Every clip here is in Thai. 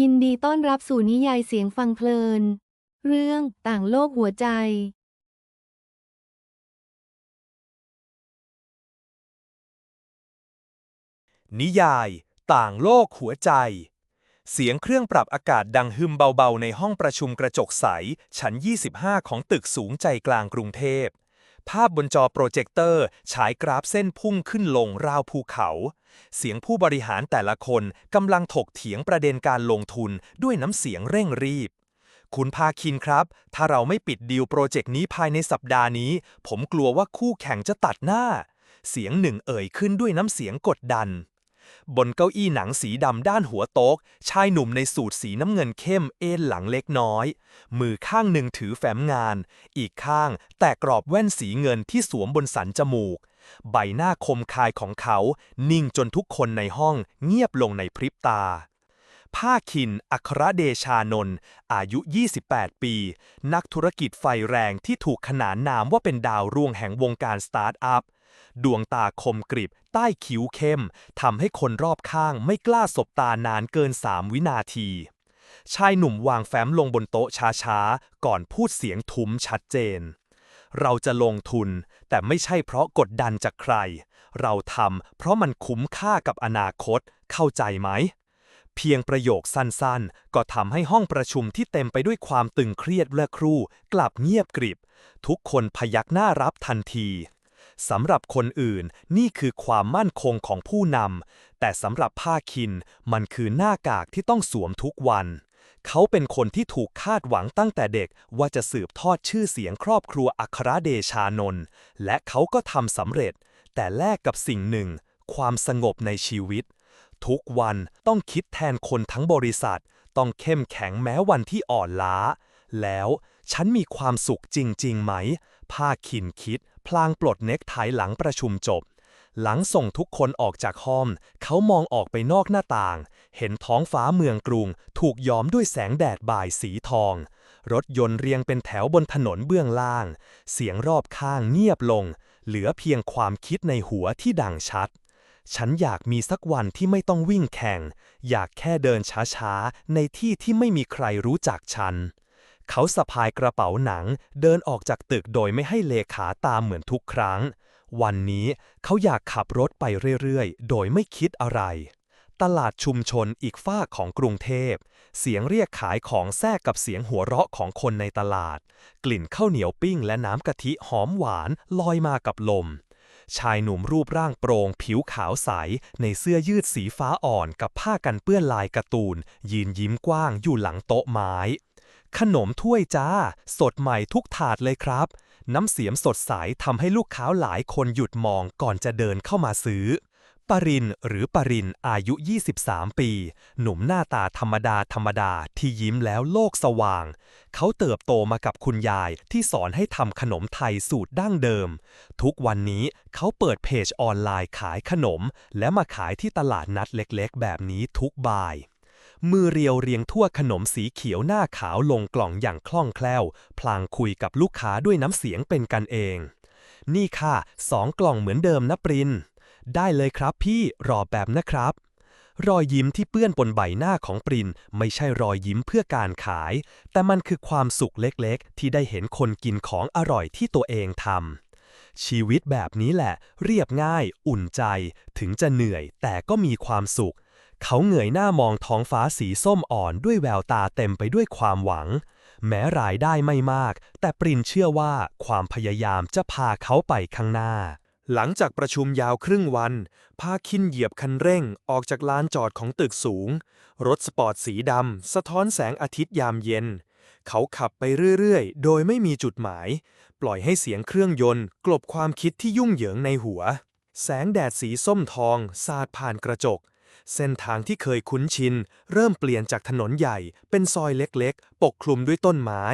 ยินดีต้อนรับสู่นิยายเสียงฟังเพลิน เรื่องต่างโลกหัวใจ นิยาย ต่างโลกหัวใจ เสียงเครื่องปรับอากาศดังฮึมเบาๆ ในห้องประชุมกระจกใส ชั้น 25 ของตึกสูงใจกลางกรุงเทพ ภาพบนจอโปรเจคเตอร์ฉายกราฟเส้นพุ่งขึ้นลงราวภูเขา เสียงผู้บริหารแต่ละคนกำลังถกเถียงประเด็นการลงทุนด้วยน้ำเสียงเร่งรีบ คุณพาคินครับ ถ้าเราไม่ปิดดีลโปรเจกต์นี้ภายในสัปดาห์นี้ ผมกลัวว่าคู่แข่งจะตัดหน้า เสียงหนึ่งเอ่ยขึ้นด้วยน้ำเสียงกดดัน บนเก้าอี้หนังสีดำด้านหัวโต๊ะ ชายหนุ่มในสูทสีน้ำเงินเข้มเอนหลังเล็กน้อย มือข้างหนึ่งถือแฟ้มงาน อีกข้างแตะกรอบแว่นสีเงินที่สวมบนสันจมูก ใบหน้าคมคายของเขา นิ่งจนทุกคนในห้องเงียบลงในพริบตาภาคิน อัครเดชานนท์ อายุ 28 ปี นักธุรกิจไฟแรงที่ถูกขนานนามว่าเป็นดาวรุ่งแห่งวงการสตาร์ทอัพ ดวงตาคมกริบ ใต้คิ้วเข้มทำให้คนรอบข้างไม่กล้าสบตานานเกิน3วินาที ชายหนุ่มวางแฟ้มลงบนโต๊ะช้าๆ ก่อนพูดเสียงทุ้มชัดเจน เราจะลงทุน แต่ไม่ใช่เพราะกดดันจากใคร เราทำเพราะมันคุ้มค่ากับอนาคต เข้าใจไหมเพียงประโยคสั้นๆ ก็ทำให้ห้องประชุมที่เต็มไปด้วยความตึงเครียดและครู่ กลับเงียบกริบ ทุกคนพยักหน้ารับทันที สำหรับคนอื่นนี่คือความมั่นคงของผู้นำ แต่สำหรับภาคินมันคือหน้ากากที่ต้องสวมทุกวัน เขาเป็นคนที่ถูกคาดหวังตั้งแต่เด็กว่าจะสืบทอดชื่อเสียงครอบครัวอัครเดชานนท์และเขาก็ทำสำเร็จ แต่แลกกับสิ่งหนึ่ง ความสงบในชีวิต ทุกวันต้องคิดแทนคนทั้งบริษัท ต้องเข้มแข็งแม้วันที่อ่อนล้า แล้วฉันมีความสุขจริง ๆ ไหม ภาคินคิด พลางปลดเน็กไทหลังประชุมจบ หลังส่งทุกคนออกจากห้อง เขามองออกไปนอกหน้าต่าง เห็นท้องฟ้าเมืองกรุง ถูกย้อมด้วยแสงแดดบ่ายสีทอง รถยนต์เรียงเป็นแถวบนถนนเบื้องล่าง เสียงรอบข้างเงียบลง เหลือเพียงความคิดในหัวที่ดังชัดฉันอยากมีสักวันที่ไม่ต้องวิ่งแข่ง อยากแค่เดินช้าๆ ในที่ที่ไม่มีใครรู้จักฉัน เขาสะพายกระเป๋าหนังเดินออกจากตึกโดยไม่ให้เลขาตามเหมือนทุกครั้ง วันนี้เขาอยากขับรถไปเรื่อยๆ โดยไม่คิดอะไร ตลาดชุมชนอีกฝาของกรุงเทพ เสียงเรียกขายของแทรกกับเสียงหัวเราะของคนในตลาด กลิ่นข้าวเหนียวปิ้งและน้ำกะทิหอมหวานลอยมากับลมชายหนุ่มรูปร่างโปร่งผิวขาวใส ในเสื้อยืดสีฟ้าอ่อนกับผ้ากันเปื้อนลายการ์ตูน ยืนยิ้มกว้างอยู่หลังโต๊ะไม้ ขนมถ้วยจ้า สดใหม่ทุกถาดเลยครับ น้ำเสียงสดใสทำให้ลูกค้าหลายคนหยุดมองก่อนจะเดินเข้ามาซื้อ ปรินหรือปรินอายุ 23 ปี หนุ่มหน้าตาธรรมดาธรรมดาที่ยิ้มแล้วโลกสว่าง เขาเติบโตมากับคุณยายที่สอนให้ทำขนมไทยสูตรดั้งเดิม ทุกวันนี้เขาเปิดเพจออนไลน์ขายขนม และมาขายที่ตลาดนัดเล็กๆ แบบนี้ทุกบ่าย มือเรียวเรียงทั่วขนมสีเขียวหน้าขาวลงกล่องอย่างคล่องแคล่ว พลางคุยกับลูกค้าด้วยน้ำเสียงเป็นกันเอง นี่ค่ะสองกล่องเหมือนเดิมนะปริน ได้เลยครับพี่รอแบบนะครับ รอยยิ้มที่เปื้อนบนใบหน้าของปรินไม่ใช่รอยยิ้มเพื่อการขาย แต่มันคือความสุขเล็กๆ ที่ได้เห็นคนกินของอร่อยที่ตัวเองทำชีวิตแบบนี้แหละ เรียบง่าย อุ่นใจ ถึงจะเหนื่อยแต่ก็มีความสุข เขาเหงยหน้ามองท้องฟ้าสีส้มอ่อนด้วยแววตาเต็มไปด้วยความหวัง แม้รายได้ไม่มาก แต่ปรินเชื่อว่าความพยายามจะพาเขาไปข้างหน้า หลังจากประชุมยาวครึ่งวัน พาคินเหยียบคันเร่งออกจากลานจอดของตึกสูง รถสปอร์ตสีดำสะท้อนแสงอาทิตย์ยามเย็น เขาขับไปเรื่อยๆ โดยไม่มีจุดหมาย ปล่อยให้เสียงเครื่องยนต์ กลบความคิดที่ยุ่งเหยิงในหัว แสงแดดสีส้มทอง สาดผ่านกระจก เส้นทางที่เคยคุ้นชิน เริ่มเปลี่ยนจากถนนใหญ่ เป็นซอยเล็กๆ ปกคลุมด้วยต้นไม้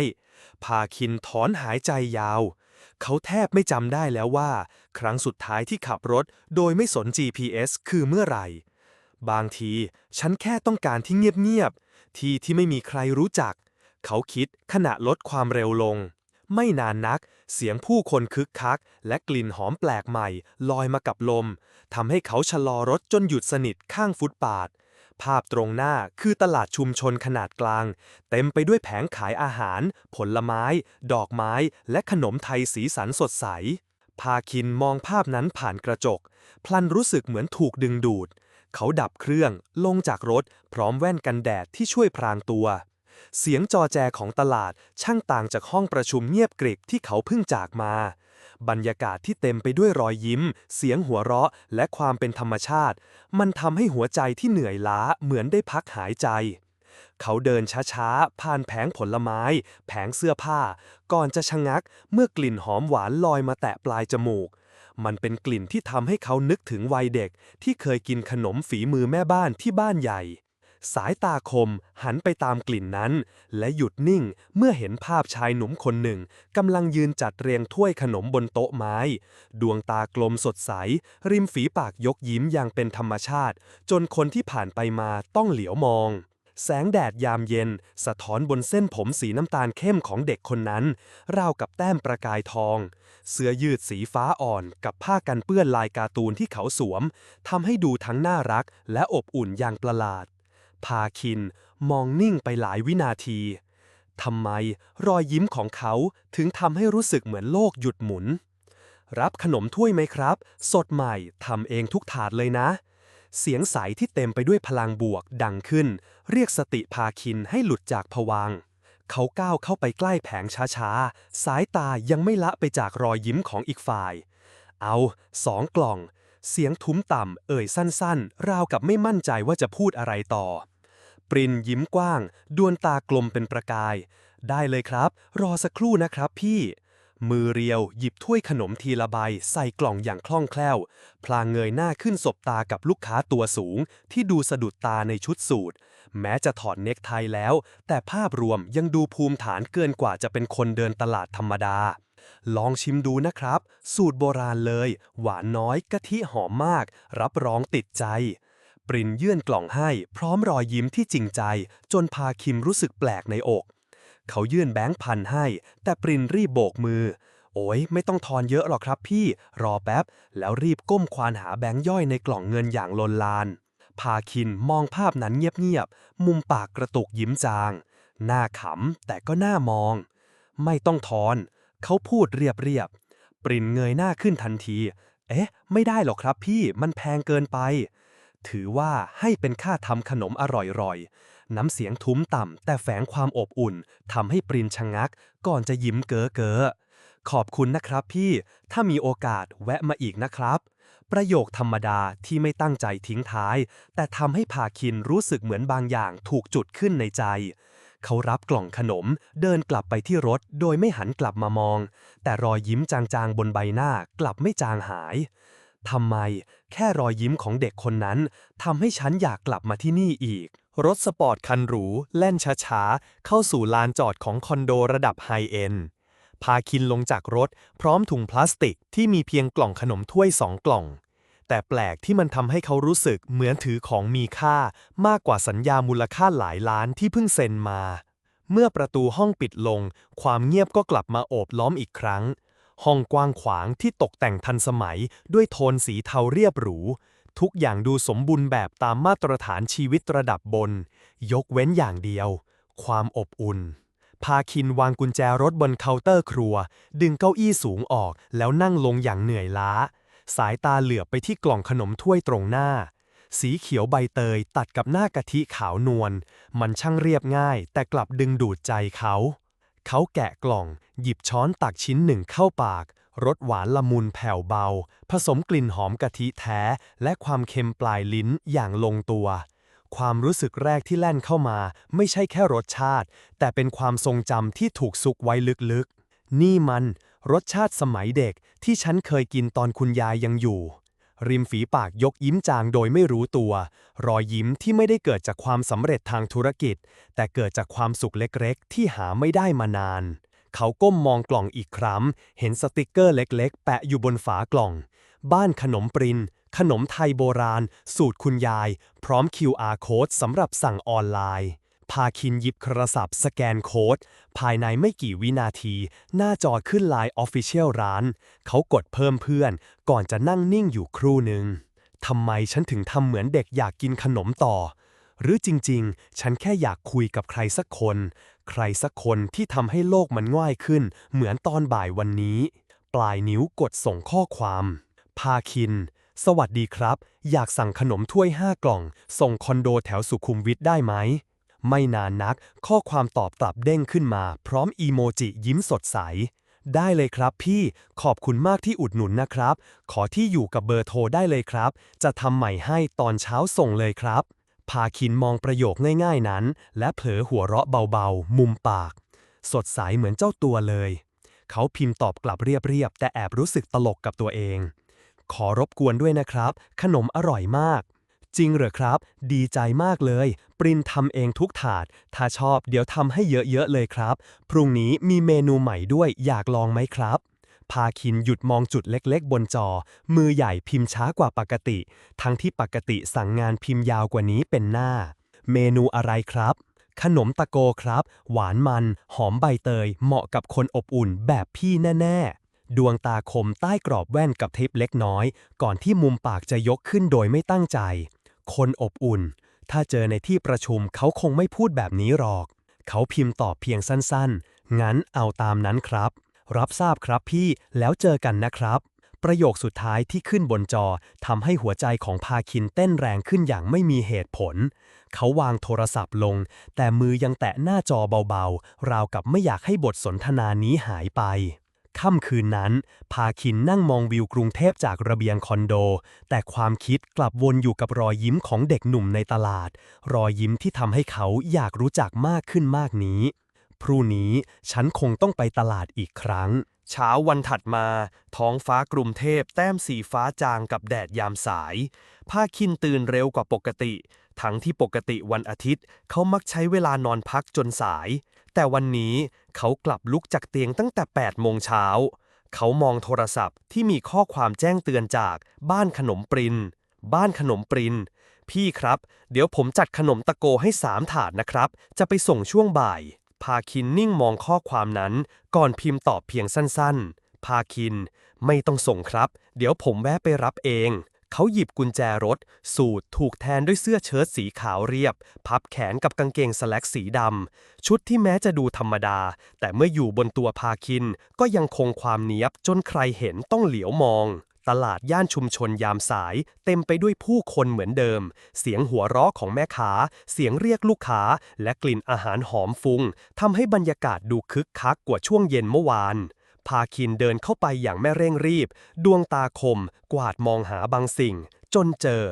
พาคินถอนหายใจยาว เขาแทบไม่จำได้แล้วว่า ครั้งสุดท้ายที่ขับรถโดยไม่สน GPS คือเมื่อไหร่ บางทีฉันแค่ต้องการที่เงียบๆ ที่ที่ไม่มีใครรู้จัก เขาคิดขณะลดความเร็วลง ไม่นานนัก เสียงผู้คนคึกคัก และกลิ่นหอมแปลกใหม่ ลอยมากับลมทำให้เขาชะลอรถจนหยุดสนิทข้างฟุตปาด ภาพตรงหน้าคือตลาดชุมชนขนาดกลาง เต็มไปด้วยแผงขายอาหาร ผลไม้ ดอกไม้ และขนมไทยสีสันสดใส พาคินมองภาพนั้นผ่านกระจก พลันรู้สึกเหมือนถูกดึงดูด เขาดับเครื่อง ลงจากรถ พร้อมแว่นกันแดดที่ช่วยพรางตัว เสียงจอแจของตลาดช่างต่างจากห้องประชุมเงียบกริบที่เขาเพิ่งจากมา บรรยากาศที่เต็มไปด้วยรอยยิ้ม เสียงหัวเราะ และความเป็นธรรมชาติ มันทำให้หัวใจที่เหนื่อยล้าเหมือนได้พักหายใจ เขาเดินช้าๆ ผ่านแผงผลไม้ แผงเสื้อผ้า ก่อนจะชะงักเมื่อกลิ่นหอมหวานลอยมาแตะปลายจมูกมันเป็นกลิ่นที่ทำให้เขานึกถึงวัยเด็ก ที่เคยกินขนมฝีมือแม่บ้านที่บ้านใหญ่ สายตาคมหันไปตามกลิ่นนั้น และหยุดนิ่งเมื่อเห็นภาพชายหนุ่มคนหนึ่งกำลังยืนจัดเรียงถ้วยขนมบนโต๊ะไม้ ดวงตากลมสดใส ริมฝีปากยกยิ้มอย่างเป็นธรรมชาติ จนคนที่ผ่านไปมาต้องเหลียวมอง แสงแดดยามเย็น สะท้อนบนเส้นผมสีน้ำตาลเข้มของเด็กคนนั้น ราวกับแต้มประกายทอง เสื้อยืดสีฟ้าอ่อนกับผ้ากันเปื้อนลายการ์ตูนที่เขาสวมทำให้ดูทั้งน่ารักและอบอุ่นอย่างประหลาด พาคิน มองนิ่งไปหลายวินาทีทำไมรอยยิ้มของเขาถึงทำให้รู้สึกเหมือนโลกหยุดหมุน รับขนมถ้วยไหมครับ สดใหม่ทำเองทุกถาดเลยนะ เสียงใสที่เต็มไปด้วยพลังบวกดังขึ้น เรียกสติพาคินให้หลุดจากผวังเขาก้าวเข้าไปใกล้แผงช้าๆ สายตายังไม่ละไปจากรอยยิ้มของอีกฝ่าย เอาสองกล่อง เสียงทุ้มต่ำเอ่ยสั้นๆ ราวกับไม่มั่นใจว่าจะพูดอะไรต่อ ปรินยิ้มกว้าง ดวงตากลมเป็นประกาย ได้เลยครับ รอสักครู่นะครับพี่ มือเรียวหยิบถ้วยขนมทีละใบใส่กล่องอย่างคล่องแคล่ว พลางเงยหน้าขึ้นสบตากับลูกค้าตัวสูง ที่ดูสะดุดตาในชุดสูทแม้จะถอดเน็กไทแล้ว แต่ภาพรวมยังดูภูมิฐานเกินกว่าจะเป็นคนเดินตลาดธรรมดา ลองชิมดูนะครับ สูตรโบราณเลย หวานน้อยกะทิหอมมาก รับรองติดใจ ปรินยื่นกล่องให้ พร้อมรอยยิ้มที่จริงใจ จนพาคิมรู้สึกแปลกในอก เขายื่นแบงค์พันให้ แต่ปรินรีบโบกมือ โอ้ยไม่ต้องทอนเยอะหรอกครับพี่ รอแป๊บ แล้วรีบก้มควานหาแบงค์ย่อยในกล่องเงินอย่างลนลาน พาคินมองภาพนั้นเงียบๆ มุมปากกระตุกยิ้มจาง หน้าขำแต่ก็หน่ามอง ไม่ต้องทอน เขาพูดเรียบๆ ปรินเงยหน้าขึ้นทันที เอ๊ะ ไม่ได้หรอกครับพี่ มันแพงเกินไป ถือว่าให้เป็นค่าทำขนมอร่อยๆ น้ำเสียงทุ้มต่ำแต่แฝงความอบอุ่นทำให้ปรินชะงัก ก่อนจะยิ้มเก๋อเก๋อขอบคุณนะครับพี่ ถ้ามีโอกาสแวะมาอีกนะครับ ประโยคธรรมดาที่ไม่ตั้งใจทิ้งท้าย แต่ทำให้พาคินรู้สึกเหมือนบางอย่างถูกจุดขึ้นในใจ เขารับกล่องขนมเดินกลับไปที่รถโดยไม่หันกลับมามอง แต่รอยยิ้มจางๆบนใบหน้ากลับไม่จางหาย ทำไม แค่รอยยิ้มของเด็กคนนั้นทำให้ฉันอยากกลับมาที่นี่อีก รถสปอร์ตคันหรู แล่นช้าๆ เข้าสู่ลานจอดของคอนโดระดับไฮเอ็นพาคินลงจากรถ พร้อมถุงพลาสติกที่มีเพียงกล่องขนมถ้วยสองกล่อง แต่แปลกที่มันทำให้เขารู้สึกเหมือนถือของมีค่ามากกว่าสัญญามูลค่าหลายล้านที่เพิ่งเซ็นมา เมื่อประตูห้องปิดลง ความเงียบก็กลับมาโอบล้อมอีกครั้ง ห้องกว้างขวางที่ตกแต่งทันสมัยด้วยโทนสีเทาเรียบหรู ทุกอย่างดูสมบูรณ์แบบตามมาตรฐานชีวิตระดับบน ยกเว้นอย่างเดียว ความอบอุ่น พาคินวางกุญแจรถบนเคาน์เตอร์ครัว ดึงเก้าอี้สูงออกแล้วนั่งลงอย่างเหนื่อยล้า สายตาเหลือบไปที่กล่องขนมถ้วยตรงหน้า สีเขียวใบเตยตัดกับหน้ากะทิขาวนวลมันช่างเรียบง่าย แต่กลับดึงดูดใจเขา เขาแกะกล่อง หยิบช้อนตักชิ้นหนึ่งเข้าปากรสหวานละมุนแผ่วเบา ผสมกลิ่นหอมกะทิแท้ และความเค็มปลายลิ้นอย่างลงตัว ความรู้สึกแรกที่แล่นเข้ามา ไม่ใช่แค่รสชาติ แต่เป็นความทรงจำที่ถูกซุกไว้ลึกๆ นี่มัน รสชาติสมัยเด็กที่ฉันเคยกินตอนคุณยายยังอยู่ ริมฝีปากยกยิ้มจางโดยไม่รู้ตัว รอยยิ้มที่ไม่ได้เกิดจากความสำเร็จทางธุรกิจ แต่เกิดจากความสุขเล็กๆ ที่หาไม่ได้มานาน เขาก้มมองกล่องอีกครั้ง เห็นสติกเกอร์เล็กๆ แปะอยู่บนฝากล่อง บ้านขนมปริน ขนมไทยโบราณ สูตรคุณยาย พร้อม QR code สำหรับสั่งออนไลน์ พาคินหยิบโทรศัพท์สแกนโค้ด ภายในไม่กี่วินาที หน้าจอขึ้นไลน์ Official ร้าน เขากดเพิ่มเพื่อน ก่อนจะนั่งนิ่งอยู่ครู่หนึ่งทำไมฉันถึงทำเหมือนเด็กอยากกินขนมต่อ หรือจริงๆ ฉันแค่อยากคุยกับใครสักคน ใครสักคนที่ทำให้โลกมันง่ายขึ้น เหมือนตอนบ่ายวันนี้ ปลายนิ้วกดส่งข้อความ พาคินสวัสดีครับ อยากสั่งขนมถ้วยห้ากล่อง ส่งคอนโดแถวสุขุมวิทได้ไหม ไม่นานนัก ข้อความตอบกลับเด้งขึ้นมา พร้อมอีโมจิยิ้มสดใส ได้เลยครับพี่ขอบคุณมากที่อุดหนุนนะครับ ขอที่อยู่กับเบอร์โทรได้เลยครับ จะทำใหม่ให้ตอนเช้าส่งเลยครับ พาคินมองประโยคง่ายๆนั้น และเผลอหัวเราะเบาๆ มุมปาก สดใสเหมือนเจ้าตัวเลย เขาพิมพ์ตอบกลับเรียบๆแต่แอบรู้สึกตลกกับตัวเอง ขอรบกวนด้วยนะครับ ขนมอร่อยมาก จริงเหรอครับ ดีใจมากเลย ปรินทำเองทุกถาด ถ้าชอบเดี๋ยวทำให้เยอะๆเลยครับ พรุ่งนี้มีเมนูใหม่ด้วยอยากลองไหมครับพาคินหยุดมองจุดเล็กๆ บนจอ มือใหญ่พิมพ์ช้ากว่าปกติ ทั้งที่ปกติสั่งงานพิมพ์ยาวกว่านี้เป็นหน้า เมนูอะไรครับ ขนมตะโกครับ หวานมัน หอมใบเตย เหมาะกับคนอบอุ่นแบบพี่แน่ ๆ ดวงตาคมใต้กรอบแว่นกับเทปเล็กน้อย ก่อนที่มุมปากจะยกขึ้นโดยไม่ตั้งใจ คนอบอุ่น ถ้าเจอในที่ประชุมเขาคงไม่พูดแบบนี้หรอก เขาพิมพ์ตอบเพียงสั้นๆ งั้นเอาตามนั้นครับ รับทราบครับพี่แล้วเจอกันนะครับ ประโยคสุดท้ายที่ขึ้นบนจอทำให้หัวใจของพาคินเต้นแรงขึ้นอย่างไม่มีเหตุผล เขาวางโทรศัพท์ลง แต่มือยังแตะหน้าจอเบาๆ ราวกับไม่อยากให้บทสนทนานี้หายไป ค่ำคืนนั้น พาคินนั่งมองวิวกรุงเทพจากระเบียงคอนโด แต่ความคิดกลับวนอยู่กับรอยยิ้มของเด็กหนุ่มในตลาด รอยยิ้มที่ทำให้เขาอยากรู้จักมากขึ้นมากนี้ พรุ่งนี้ฉันคงต้องไปตลาดอีกครั้ง เช้าวันถัดมา ท้องฟ้ากรุงเทพแต้มสีฟ้าจางกับแดดยามสายผ้าคินตื่นเร็วกว่าปกติ ทั้งที่ปกติวันอาทิตย์ เขามักใช้เวลานอนพักจนสาย แต่วันนี้เขากลับลุกจากเตียงตั้งแต่ 8 โมงเช้า เขามองโทรศัพท์ที่มีข้อความแจ้งเตือนจากบ้านขนมปริน บ้านขนมปริน พี่ครับ เดี๋ยวผมจัดขนมตะโกให้สามถาดนะครับ จะไปส่งช่วงบ่าย พาคินนิ่งมองข้อความนั้น ก่อนพิมพ์ตอบเพียงสั้นๆ พาคิน ไม่ต้องส่งครับ เดี๋ยวผมแวะไปรับเอง เขาหยิบกุญแจรถ สูทถูกแทนด้วยเสื้อเชิ้ตสีขาวเรียบ พับแขนกับกางเกงสแล็กสีดำ ชุดที่แม้จะดูธรรมดา แต่เมื่ออยู่บนตัวพาคิน ก็ยังคงความเนียบจนใครเห็นต้องเหลียวมอง ตลาดย่านชุมชนยามสาย เต็มไปด้วยผู้คนเหมือนเดิม เสียงหัวเราะของแม่ค้า เสียงเรียกลูกค้า และกลิ่นอาหารหอมฟุงทำให้บรรยากาศดูคึกคักกว่าช่วงเย็นเมื่อวาน พาคินเดินเข้าไปอย่างไม่เร่งรีบ ดวงตาคม กวาดมองหาบางสิ่ง จนเจอ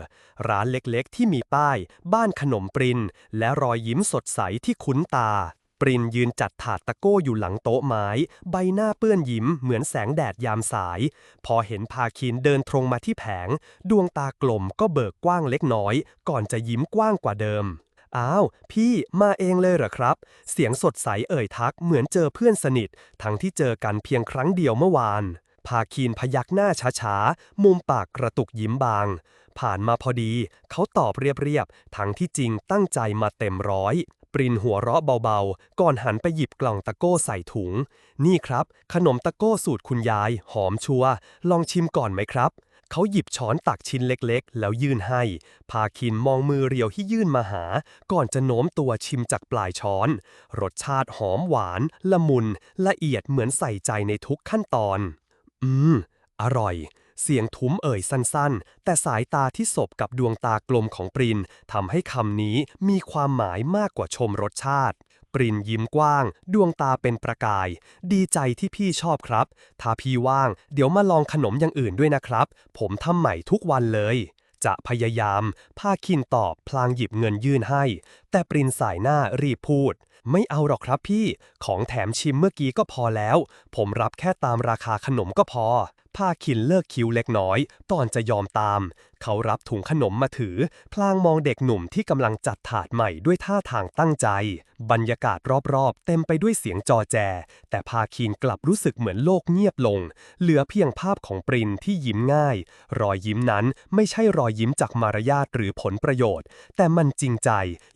ร้านเล็กๆ ที่มีป้าย บ้านขนมปริน และรอยยิ้มสดใสที่คุ้นตา ปรินยืนจัดถาดตะโก้อยู่หลังโต๊ะไม้ ใบหน้าเปื้อนยิ้มเหมือนแสงแดดยามสาย พอเห็นพาคินเดินตรงมาที่แผง ดวงตากลมก็เบิกกว้างเล็กน้อย ก่อนจะยิ้มกว้างกว่าเดิม อ้าว พี่มาเองเลยเหรอครับ เสียงสดใสเอ่ยทักเหมือนเจอเพื่อนสนิท ทั้งที่เจอกันเพียงครั้งเดียวเมื่อวาน พาคีนพยักหน้าช้าๆ มุมปากกระตุกยิ้มบาง ผ่านมาพอดี เขาตอบเรียบๆ ทั้งที่จริงตั้งใจมาเต็มร้อย ปรินหัวเราะเบาๆ ก่อนหันไปหยิบกล่องตะโก้ใส่ถุง นี่ครับ ขนมตะโก้สูตรคุณยาย หอมชัวร์ลองชิมก่อนไหมครับ เขาหยิบช้อนตักชิ้นเล็กๆ แล้วยื่นให้ พาคินมองมือเรียวที่ยื่นมาหา ก่อนจะโน้มตัวชิมจากปลายช้อน รสชาติหอมหวาน ละมุน ละเอียดเหมือนใส่ใจในทุกขั้นตอน อืม อร่อย เสียงทุ้มเอ่ยสั้นๆ แต่สายตาที่สบกับดวงตากลมของปรินทำให้คำนี้มีความหมายมากกว่าชมรสชาติ ปรินยิ้มกว้าง ดวงตาเป็นประกาย ดีใจที่พี่ชอบครับ ถ้าพี่ว่าง เดี๋ยวมาลองขนมอย่างอื่นด้วยนะครับ ผมทำใหม่ทุกวันเลย จะพยายามภาคินตอบพลางหยิบเงินยื่นให้ แต่ปรินสายหน้ารีบพูด ไม่เอาหรอกครับพี่ ของแถมชิมเมื่อกี้ก็พอแล้ว ผมรับแค่ตามราคาขนมก็พอ พาคินเลิกคิ้วเล็กน้อยก่อนจะยอมตาม เขารับถุงขนมมาถือ พลางมองเด็กหนุ่มที่กำลังจัดถาดใหม่ด้วยท่าทางตั้งใจ บรรยากาศรอบๆ เต็มไปด้วยเสียงจอแจ แต่พาคินกลับรู้สึกเหมือนโลกเงียบลง เหลือเพียงภาพของปรินที่ยิ้มง่าย รอยยิ้มนั้นไม่ใช่รอยยิ้มจากมารยาทหรือผลประโยชน์ แต่มันจริงใจ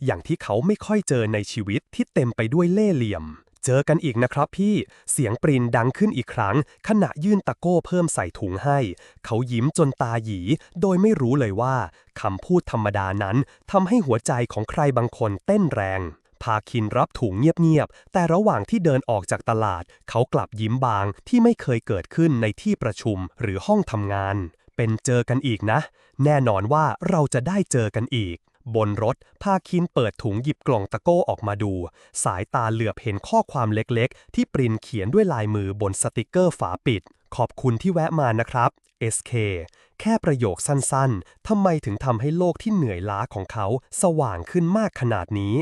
อย่างที่เขาไม่ค่อยเจอในชีวิตที่เต็มไปด้วยเล่ห์เหลี่ยม เจอกันอีกนะครับพี่ เสียงปรินดังขึ้นอีกครั้ง ขณะยื่นตะโก้เพิ่มใส่ถุงให้ เขายิ้มจนตาหยี โดยไม่รู้เลยว่าคำพูดธรรมดานั้นทำให้หัวใจของใครบางคนเต้นแรง พาคินรับถุงเงียบๆ แต่ระหว่างที่เดินออกจากตลาด เขากลับยิ้มบางที่ไม่เคยเกิดขึ้นในที่ประชุมหรือห้องทำงาน เป็นเจอกันอีกนะ แน่นอนว่าเราจะได้เจอกันอีก บนรถ พาคินเปิดถุงหยิบกล่องตะโก้ออกมาดู สายตาเหลือบเห็นข้อความเล็กๆ ที่ปรินเขียนด้วยลายมือบนสติกเกอร์ฝาปิด ขอบคุณที่แวะมานะครับ SK แค่ประโยคสั้นๆ ทำไมถึงทำให้โลกที่เหนื่อยล้าของเขาสว่างขึ้นมากขนาดนี้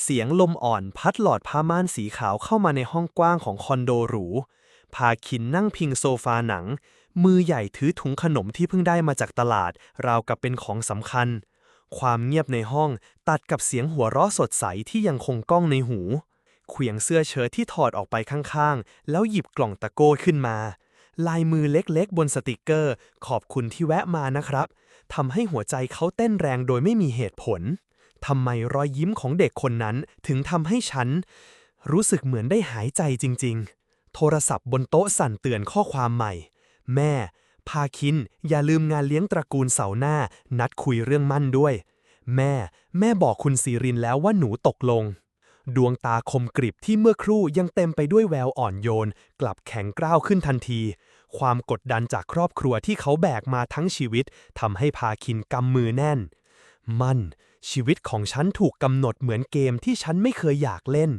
เสียงลมอ่อนพัดหลอดผ้าม่านสีขาวเข้ามาในห้องกว้างของคอนโดหรู พาคินนั่งพิงโซฟาหนัง มือใหญ่ถือถุงขนมที่เพิ่งได้มาจากตลาด ราวกับเป็นของสำคัญ ความเงียบในห้องตัดกับเสียงหัวเราะสดใสที่ยังคงก้องในหูเขวียงเสื้อเชิ้ตที่ถอดออกไปข้างๆ แล้วหยิบกล่องตะโก้ขึ้นมา ลายมือเล็กๆ บนสติกเกอร์ ขอบคุณที่แวะมานะครับทำให้หัวใจเขาเต้นแรงโดยไม่มีเหตุผลทำไมรอยยิ้มของเด็กคนนั้นถึงทำให้ฉัน รู้สึกเหมือนได้หายใจจริง ๆ โทรศัพท์บนโต๊ะสั่นเตือนข้อความใหม่ แม่ พาคิน อย่าลืมงานเลี้ยงตระกูลเสาหน้า นัดคุยเรื่องมั่นด้วย แม่ แม่บอกคุณซีรินแล้วว่าหนูตกลง ดวงตาคมกริบที่เมื่อครู่ยังเต็มไปด้วยแววอ่อนโยน กลับแข็งกร้าวขึ้นทันที ความกดดันจากครอบครัวที่เขาแบกมาทั้งชีวิตทำให้พาคินกำมือแน่น มันชีวิตของฉันถูกกำหนดเหมือนเกมที่ฉันไม่เคยอยากเล่น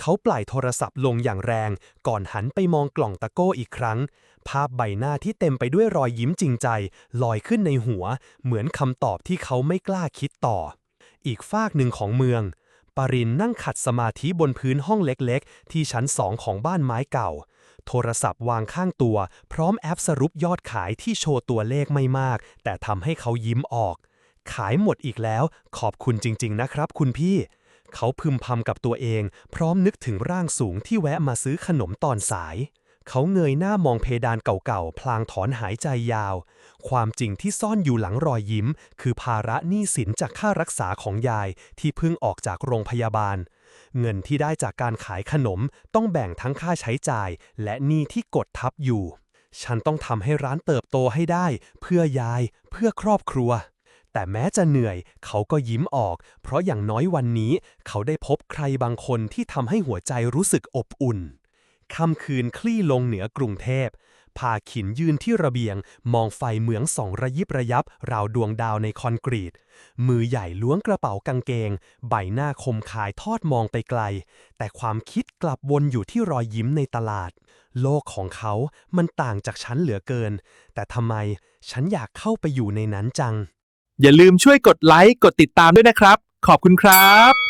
เขาปล่อยโทรศัพท์ลงอย่างแรง ก่อนหันไปมองกล่องตะโก้อีกครั้ง ภาพใบหน้าที่เต็มไปด้วยรอยยิ้มจริงใจ ลอยขึ้นในหัว เหมือนคำตอบที่เขาไม่กล้าคิดต่อ อีกฟากหนึ่งของเมือง ปรินนั่งขัดสมาธิบนพื้นห้องเล็กๆ ที่ชั้นสองของบ้านไม้เก่า โทรศัพท์วางข้างตัว พร้อมแอปสรุปยอดขายที่โชว์ตัวเลขไม่มาก แต่ทำให้เขายิ้มออก ขายหมดอีกแล้ว ขอบคุณจริง ๆ นะครับ คุณพี่เขาพึมพำกับตัวเอง พร้อมนึกถึงร่างสูงที่แวะมาซื้อขนมตอนสาย เขาเงยหน้ามองเพดานเก่าๆ พลางถอนหายใจยาว ความจริงที่ซ่อนอยู่หลังรอยยิ้ม คือภาระหนี้สินจากค่ารักษาของยายที่เพิ่งออกจากโรงพยาบาล เงินที่ได้จากการขายขนมต้องแบ่งทั้งค่าใช้จ่าย และหนี้ที่กดทับอยู่ ฉันต้องทำให้ร้านเติบโตให้ได้ เพื่อยาย เพื่อครอบครัว แต่แม้จะเหนื่อย เขาก็ยิ้มออก เพราะอย่างน้อยวันนี้ เขาได้พบใครบางคนที่ทำให้หัวใจรู้สึกอบอุ่น ค่ำคืนคลี่ลงเหนือกรุงเทพพาขินยืนที่ระเบียง มองไฟเหมืองส่องระยิบระยับ ราวดวงดาวในคอนกรีต มือใหญ่ล้วงกระเป๋ากางเกง ใบหน้าคมคายทอดมองไปไกล แต่ความคิดกลับวนอยู่ที่รอยยิ้มในตลาด โลกของเขามันต่างจากฉันเหลือเกิน แต่ทำไมฉันอยากเข้าไปอยู่ในนั้นจัง อย่าลืมช่วยกดไลค์กดติดตามด้วยนะครับ ขอบคุณครับ